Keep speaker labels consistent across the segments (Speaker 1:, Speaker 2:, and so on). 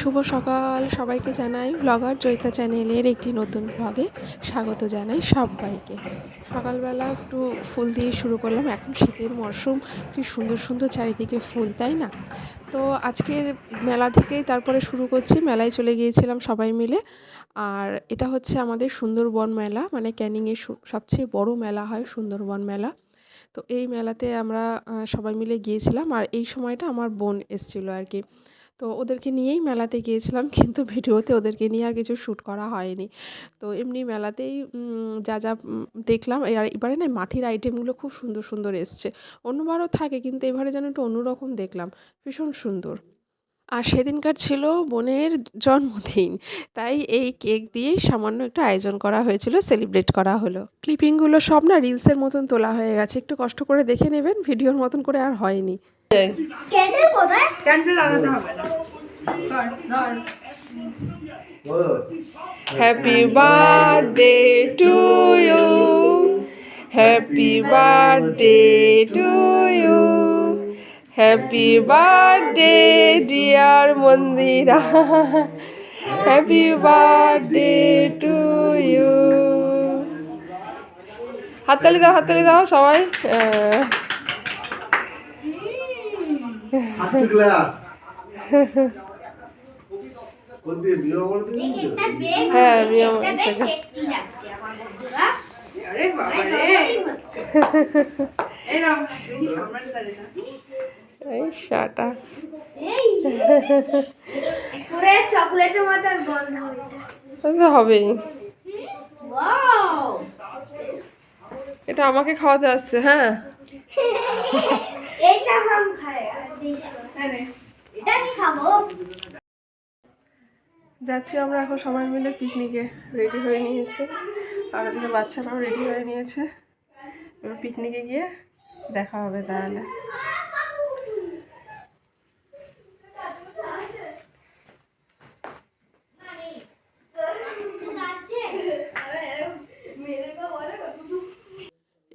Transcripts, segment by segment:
Speaker 1: শুভ সকাল। সবাইকে জানাই ব্লগার জয়িতা চ্যানেলের একটি নতুন ব্লগে স্বাগত জানাই সবাইকে। সকালবেলা একটু ফুল দিয়ে শুরু করলাম। এখন শীতের মরশুম, কি সুন্দর সুন্দর চারিদিকে ফুল, তাই না? তো আজকের মেলা থেকেই তারপরে শুরু করছি। মেলায় চলে গিয়েছিলাম সবাই মিলে। আর এটা হচ্ছে আমাদের সুন্দরবন মেলা। মানে ক্যানিংয়ের সবচেয়ে বড় মেলা হয় সুন্দরবন মেলা। তো এই মেলাতে আমরা সবাই মিলে গিয়েছিলাম। আর এই সময়টা আমার বোন এসেছিল আর কি। তো ওদেরকে নিয়েই মেলাতে গিয়েছিলাম, কিন্তু ভিডিওতে ওদেরকে নিয়ে আর কিছু শ্যুট করা হয়নি। তো এমনি মেলাতেই যা যা দেখলাম এবারে না মাটির আইটেমগুলো খুব সুন্দর সুন্দর এসছে। অন্যবারও থাকে, কিন্তু এবারে যেন একটু অন্যরকম দেখলাম। ভীষণ সুন্দর। আর সেদিনকার ছিল বোনের জন্মদিন, তাই এই কেক দিয়েই সামান্য একটু আয়োজন করা হয়েছিল সেলিব্রেট করা হলো। ক্লিপিংগুলো সব না রিলসের মতন তোলা হয়ে গেছে, একটু কষ্ট করে দেখে নেবেন, ভিডিওর মতন করে আর হয়নি। Happy birthday to you happy birthday to you happy birthday dear Mandira happy birthday to you হাততালি দাও হাততালি দাও সবাই
Speaker 2: হচ্ছে।
Speaker 3: এই
Speaker 1: শাটা।
Speaker 2: চকলেটের গন্ধ
Speaker 1: হবেই। এটা আমাকে খাওয়াতে আসছে হ্যাঁ? যাচ্ছি আমরা এখন সবাই মিলে পিকনিকে রেডি হয়ে নিয়েছি। আর ওদিকে বাচ্চারাও রেডি হয়ে নিয়েছে। এবার পিকনিকে গিয়ে দেখা হবে তাহলে।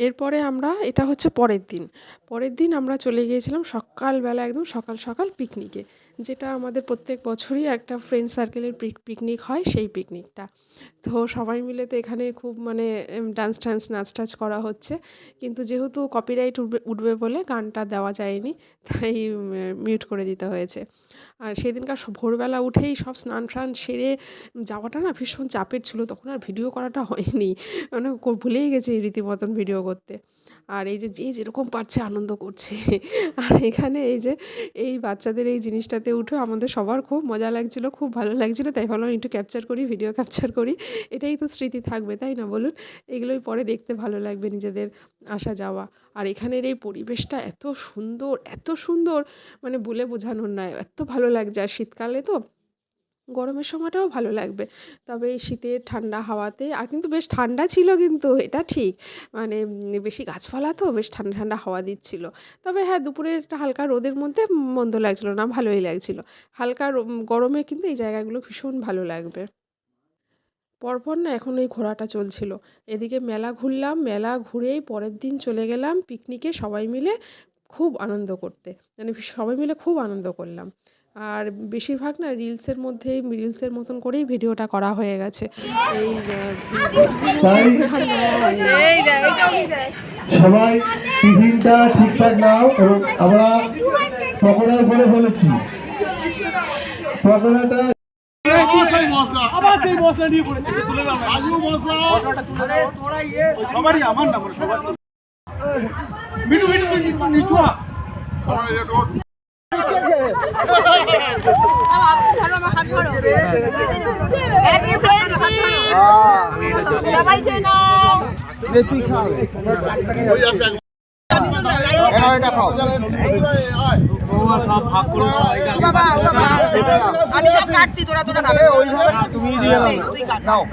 Speaker 1: এরপরে আমরা, এটা হচ্ছে পরের দিন। পরের দিন আমরা চলে গিয়েছিলাম সকালবেলা একদম সকাল সকাল পিকনিকে যেটা আমাদের প্রত্যেক বছরই একটা ফ্রেন্ড সার্কেলের পিকনিক হয়, সেই পিকনিকটা তো সবাই মিলে তো এখানে খুব মানে ডান্স টান্স, নাচ টাচ করা হচ্ছে। কিন্তু যেহেতু কপিরাইট উঠবে উঠবে বলে গানটা দেওয়া যায়নি, তাই মিউট করে দিতে হয়েছে। আর সেদিনকার ভোরবেলা উঠেই সব স্নান টান সেরে যাওয়াটা না ভীষণ চাপের ছিল, তখন আর ভিডিও করাটা হয়নি। মানে ভুলেই গেছি রীতিমতন ভিডিও করতে। আর এই যে যে যেরকম পারছে আনন্দ করছে। আর এখানে এই যে, এই বাচ্চাদের এই জিনিসটাতে উঠে আমাদের সবার খুব মজা লাগছিল, খুব ভালো লাগছিল। তাই ভাবলাম একটু ক্যাপচার করি ভিডিও ক্যাপচার করি। এটাই তো স্মৃতি থাকবে, তাই না বলুন? এগুলোই পরে দেখতে ভালো লাগবে নিজেদের আসা যাওয়া। আর এখানের এই পরিবেশটা এত সুন্দর এত সুন্দর মানে বলে বোঝানোর নয়, এত ভালো লাগছে। আর শীতকালে তো গরমের সময়টাও ভালো লাগবে। তবে এই শীতের ঠান্ডা হাওয়াতে, আর কিন্তু বেশ ঠান্ডা ছিল কিন্তু, এটা ঠিক। মানে বেশি গাছপালা তো, বেশ ঠান্ডা ঠান্ডা হাওয়া দিচ্ছিল। তবে হ্যাঁ দুপুরের একটা হালকা রোদের মধ্যে মন্দ লাগছিল না, ভালোই লাগছিল। হালকা গরমে কিন্তু এই জায়গাগুলো ভীষণ ভালো লাগবে। পরপর না এখন এই ঘোরাটা চলছিল। এদিকে মেলা ঘুরলাম, মেলা ঘুরেই পরের দিন চলে গেলাম পিকনিকে সবাই মিলে খুব আনন্দ করতে। মানে সবাই মিলে খুব আনন্দ করলাম। আর বেশিরভাগ না রিলসের মধ্যেই রিলসের মতন করেই ভিডিওটা করা হয়ে গেছে এই
Speaker 4: সবাই টিফিনটা ঠিকঠাক নাও এবং আমরা পকোড়ার উপরে বলেছি পকোড়াটা
Speaker 5: নিয়ে পড়েছে তুলে
Speaker 6: আমি সব কাটছি তোরা
Speaker 5: দাও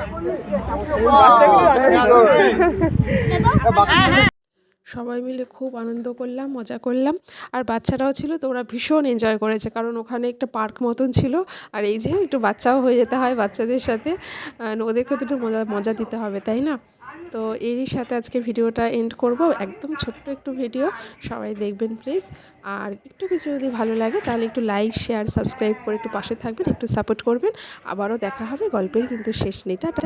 Speaker 1: সবাই মিলে খুব আনন্দ করলাম, মজা করলাম। আর বাচ্চারাও ছিল তো ওরা ভীষণ এনজয় করেছে, কারণ ওখানে একটা পার্ক মতন ছিল। আর এই যে একটু বাচ্চাও হয়ে যেতে হয় বাচ্চাদের সাথে। ওদেরকে তো একটু মজা মজা দিতে হবে, তাই না? তো এরই সাথে আজকে ভিডিওটা এন্ড করব। একদম ছোট্ট একটু ভিডিও, সবাই দেখবেন প্লিজ আর একটু কিছু যদি ভালো লাগে, তাহলে একটু লাইক শেয়ার সাবস্ক্রাইব করে একটু পাশে থাকবেন, একটু সাপোর্ট করবেন। আবারও দেখা হবে গল্পের কিন্তু শেষ নেই। টাটা।